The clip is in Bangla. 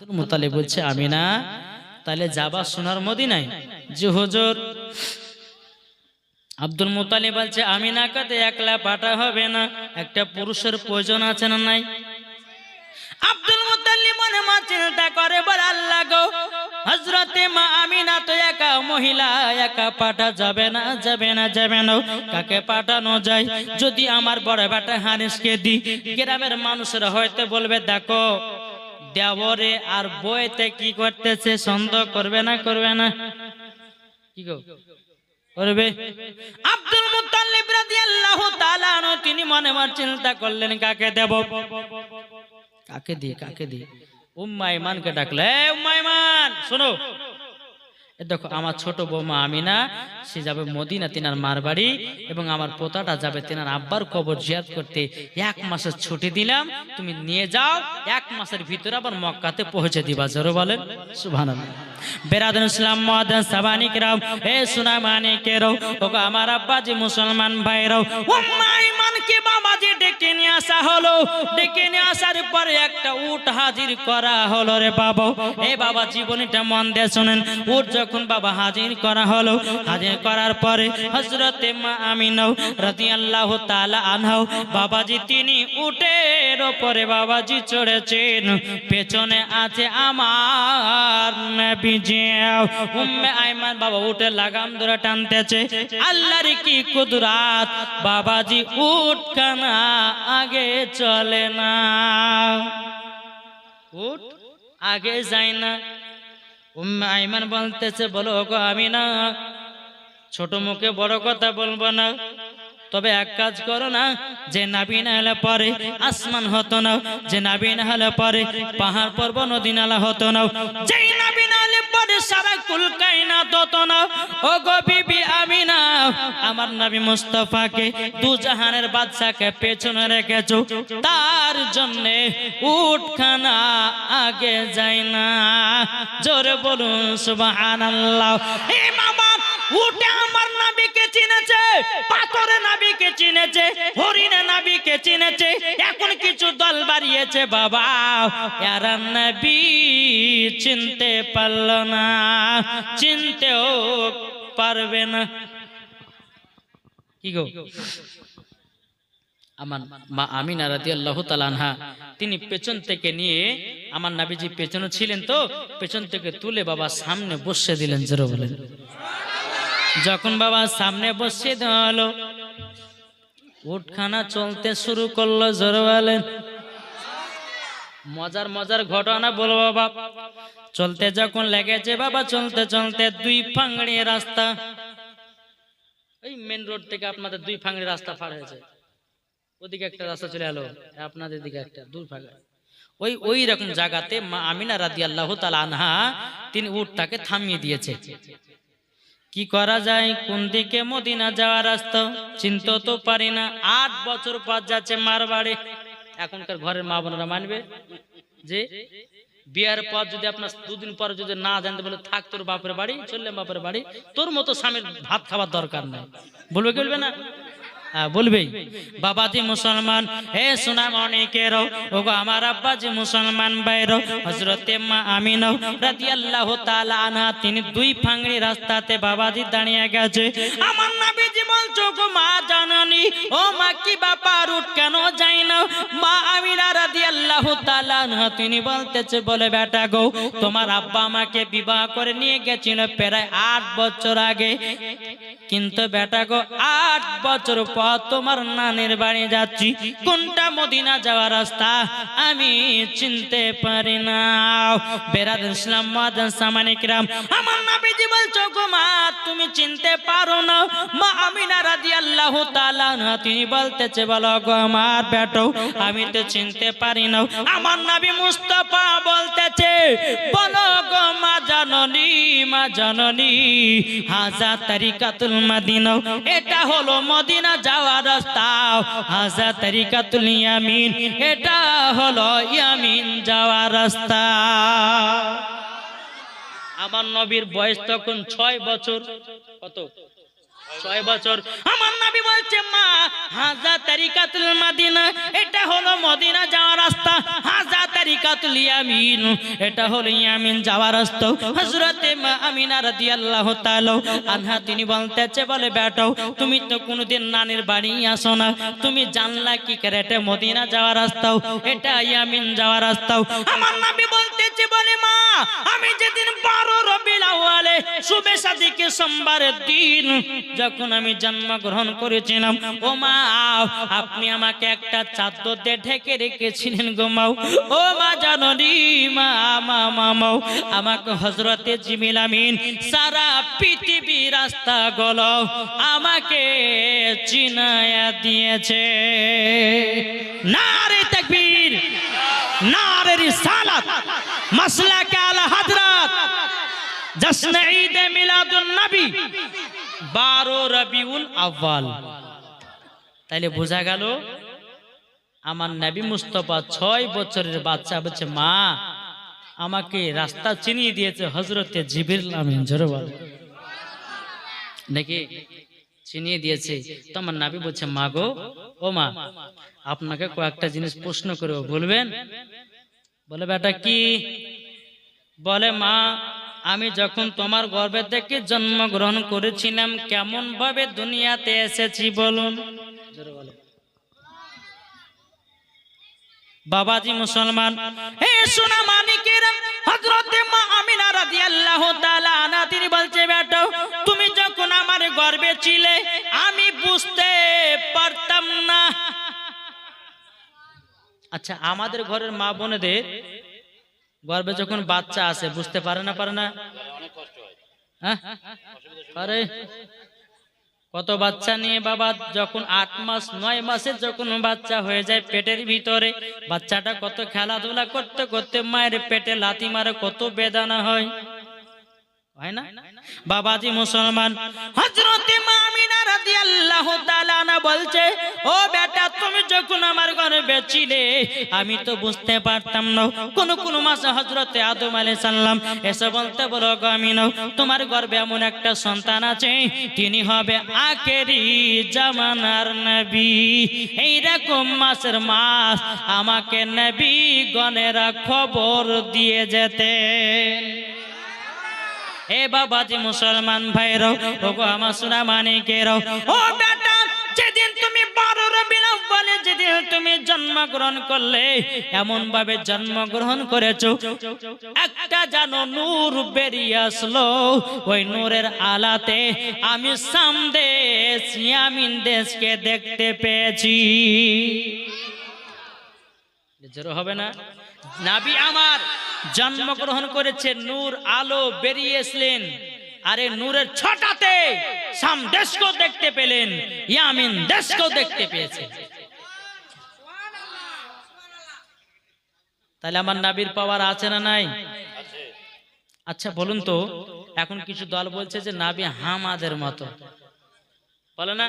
আব্দুল মুতালিব বলছে আমি না তাহলে যাবা সোনার মদিনায়? যে হুজুর। আব্দুল মুতালিব বলছে আমি না কাতে একলা পাঠা হবে না একটা পুরুষের প্রয়োজন আছে না নাই? আব্দুল মুতালিব মনে মা চিন্তা করে বল আল্লাহ গো হজরতে মা আমিনা তো একা মহিলা একা পাঠা যাবে না যাবে না যাবে না। কাকে পাঠানো যায়? যদি আমার বড় বেটা হানিসকে দি গ্রামের মানুষরা হয়তো বলবে দেখো দেবরে আর বইতে কি করতেছে, সন্দেহ করবে না করবে না? কি গো? করবে? আব্দুল মুত্তালিব রাদিয়াল্লাহু তাআলা তিনি মনে মনে চিন্তা করলেন, কাকে দেব? কাকে দিয়ে কাকে দিয়ে? উম্মা ইমানকে ডাকলে। এ উম্মা ইমান শোনো। দেখো, আমার ছোট বৌমা আমিনা, সে যাবে মদিনা তিনার মার বাড়ি এবং আমার পোতাটা যাবে তিনার আব্বার কবর জিয়াদ করতে। এক মাসের ছুটি দিলাম, তুমি নিয়ে যাও, এক মাসের ভিতরে আবার মক্কাতে পৌঁছে দিবা, জোরে বলেন। সাবানিক রাও আমার আব্বাজি মুসলমান ভাইরাও উম্মা ইমানকে বাবাজি ডেকে নিয়ে আসা একটা উট হাজির করা হলো রে বাবা। বাবা, জীবনীটা মন দিয়ে শোনেন, উট যখন বাবা হাজির করা হলো, হাজির করার পরে হজরতে মা আমিনাও রাদিয়াল্লাহু তাআলা আনহাও বাবাজি তিনি উটের ওপরে বাবাজি চড়েছেন, পেছনে আছে আমার উম্মে আইমান বাবা উঠে লাগাম ধরে টানতেছে, আল্লাহর কি কুদরাত? বাবাজি উট কানা আগে চলে না। উট আগে যায় না। উম্মে আইমান বলতেছে বলো গো আমি না ছোট মুখে বড় কথা বলব না। তবে এক কাজ করো না, যে নাবি না হলে পরে আসমান হতো না, যে নাবি না হলে পরে পাহাড় পর্ব নদী নালা হতো না। যেই হলে পরে সারা কুলকাই না না। ও গো বিবি আমি না আমার নবী মুস্তফাকে দু জাহানের পেছনে রেখেছো, তার জন্যে উঠখানা আগে যায় না। জোরে বলুন, সুবহানাল্লাহ। এ উঠে আমার নাবিকে চিনেছে চিনেছে, হরিণে নাবিকে চিনেছে, এখন কিছু দল বাড়িয়েছে বাবা। চিনতে পারল না, চিনতেও পারবে না। কি গো? আমার মা আমিনা রাদি আল্লাহ তালানহা তিনি পেছন থেকে নিয়ে আমার নাবিজি পেছনে ছিলেন তো, পেছন থেকে তুলে বাবা সামনে বসে দিলেন, জোরে বলেন। যখন বাবা সামনে বসে দেওয়া উঠখানা চলতে শুরু করল জোরে বলেন মজার মজার ঘটনা বলব বাবা। চলতে যখন লেগেছে বাবা, চলতে চলতে দুই ফাংড়ি রাস্তা। এই মেন রোড থেকে আপনাদের দুই ফাংড়ি রাস্তা পার হয়েছে। ওদিকে একটা রাস্তা চলে এলো, আপনাদের দিকে একটা, দুই ফাংড়ি। ওই ওই রকম জায়গাতে মা আমিনা রাদি আল্লাহ তালা আনহা, তিনি উটটাকে থামিয়ে দিয়েছে। কি করা যায়? কোন দিকে মদিনা যাওয়ার রাস্তা? চিনতে তো পারি না। আট বছর পর যাচ্ছে মার বাড়ি। এখনকার ঘরের মা বোনরা মানবে যে, বিয়ের পর যদি আপনার দুদিন পর যদি না জানতে বলে, থাক, তোর বাপের বাড়ি চললে বাপের বাড়ি। তোর মতো স্বামীর ভাত খাবার দরকার নাই। বলবে কি বলবে না? বলবেই বাবাজি মুসলমান, হে সোনা মনিকের ওগো আমার আব্বাজি মুসলমান বাইর হজরতে মা আমিন রাদিয়াল্লাহু তাআলা আনহা, তিনি দুই ফাংড়ি রাস্তাতে বাবাজি দাঁড়িয়ে গেছে। আমার নবীজি বলছো গো মা জানানি, ও মা কি বাবা রুট কেন যাই না? মা আমিনা রাদিয়াল্লাহু তাআলা আনহা, তিনি বলতেছে, বলে বেটা গো, তোমার আব্বা আমাকে বিবাহ করে নিয়ে গেছিল প্রায় আট বছর আগে। কিন্তু বেটা গো, আট বছর পর তোমার নানের বাড়ি যাচ্ছি। কোনটা মদিনা যাওয়ার রাস্তা আমি চিনতে পারি না। বেরাদ ইসলাম মাদান সামানিক রাম আমার নাবিজি বলছো গো মা, তুমি চিনতে পারো না। মা আমিনা রাদিয়াল্লাহু তাআলা না তিনি বলতেছে, বলো গো আমার বেটো, আমি তো চিনতে পারি না। আমার নবী মুস্তাফা বলতেছে, বলো গো মা জাননী মা জাননী হাজা তারিকাতুল মদিনা, এটা হলো মদিনা যাওয়ার রাস্তা। হাজা তরিকাতুল ইয়ামিন, এটা হলো ইয়ামিন যাওয়ার রাস্তা। আমার নবীর বয়স তখন ছয় বছর। কত? ছয় বছর। আমার নবী বলছে, মা হাজা তারিকাতুল মাদিনা, এটা হলো মদিনা যাওয়ার রাস্তা। হাজা তারিকাতুল ইয়ামিন, এটা হলো ইয়ামিন যাওয়ার রাস্তা। হযরতে মা আমিনা রাদিয়াল্লাহু তাআলা আনহা, তিনি বলতেছে, বলে বেটাও তুমি তো কোনোদিন নানির বাড়ি আসো না। তুমি জানলা কি করে, এটা মদিনা যাওয়ার রাস্তা, এটা ইয়ামিন যাওয়ার রাস্তা। আমার নবী বলতেছে, বলে, মা, আমি যেদিন বারো রবিল আউয়ালে শুভে সাদিকে সোমবারের দিন, যখন আমি জন্মগ্রহণ করেছিলাম। ও মা, আপনি আমাকে একটা ঢেকে রেখেছিলেন ও মা আমাকে হজরতে সারা পৃথিবী রাস্তা গল আমাকে চিনায়া দিয়েছে। নারে তাকবীর, নারে রিসালাত, মাসলাকে আলা হযরত বারো রবিউল তাইলে বোঝা গেল, আমার নবী মুস্তফা ছয় বছরের বাচ্চা বলছে, মা, আমাকে রাস্তা চিনিয়ে দিয়েছে হজরতে জিবির নাকি চিনিয়ে দিয়েছে। তো আমার নাবি বলছে, মা গো, ও মা, আপনাকে কয়েকটা জিনিস প্রশ্ন করে বলবেন? বলে, বেটা কি? বলে, মা আমি যখন তোমার গর্ভে থেকে জন্মগ্রহণ করেছিলাম কেমন ভাবে দুনিয়াতে এসেছি বলুন? বাবাজি মুসলমান, হে সোনা মানিকের হযরতে মা আমিনা রাদিয়াল্লাহু তাআলা আনা তিনি বলছে, বেটা, তুমি যখন আমার গর্ভে ছিলে, আমি বুঝতে পারতাম না। আচ্ছা আমাদের ঘরের মা বোনেদের গর্ভে যখন বাচ্চা আসে বুঝতে পারে না পারে না? হ্যাঁ? পারে? কত বাচ্চা নিয়ে বাবা, যখন আট মাস, নয় মাসের যখন বাচ্চা হয়ে যায় পেটের ভিতরে, বাচ্চাটা কত খেলাধুলা করতে করতে মায়ের পেটে লাথি মারে, কত বেদানা হয়। হয় না? বাবাজি মুসলমান, হযরতে মা যখন আমার ঘরে বেছিলে আমি তো বুঝতে পারতাম না। কোন কোন মাসে হজরতে আদম আলাইহিস সালাম এসে বলতে বলো, গো আমিনা, তোমার গর্ভে এমন একটা সন্তান আছে, তিনি হবে আখেরি জামানার নবী। এইরকম মাসের মাস আমাকে নবী গণেরা খবর দিয়ে যেতেন। এ বাবাজি মুসলমান ভাইরাও গো আমার সোনা মানিকেরাও ও তুমি জন্মগ্রহণ করলে এমন ভাবে জন্মগ্রহণ করেছ। একটা জানো নূর বেরিয়ে আসলো, ওই নূরের আলাতে আমি সামদেশ ইয়ামিন দেশকে দেখতে পেয়েছি। জোর হবে না? নাবি আমার জন্মগ্রহণ করেছে, নূর আলো বেরিয়েছিলেন আরে নূরের ছটাতে সাম দেশকেও দেখতে পেলেন, ইয়ামিন দেশকেও দেখতে পেয়েছে। তাহলে আমার নাবির পাওয়ার আছে না নাই? আচ্ছা বলুন তো, এখন কিছু দল বলছে যে নাবি হামাদের মতো। বলে না?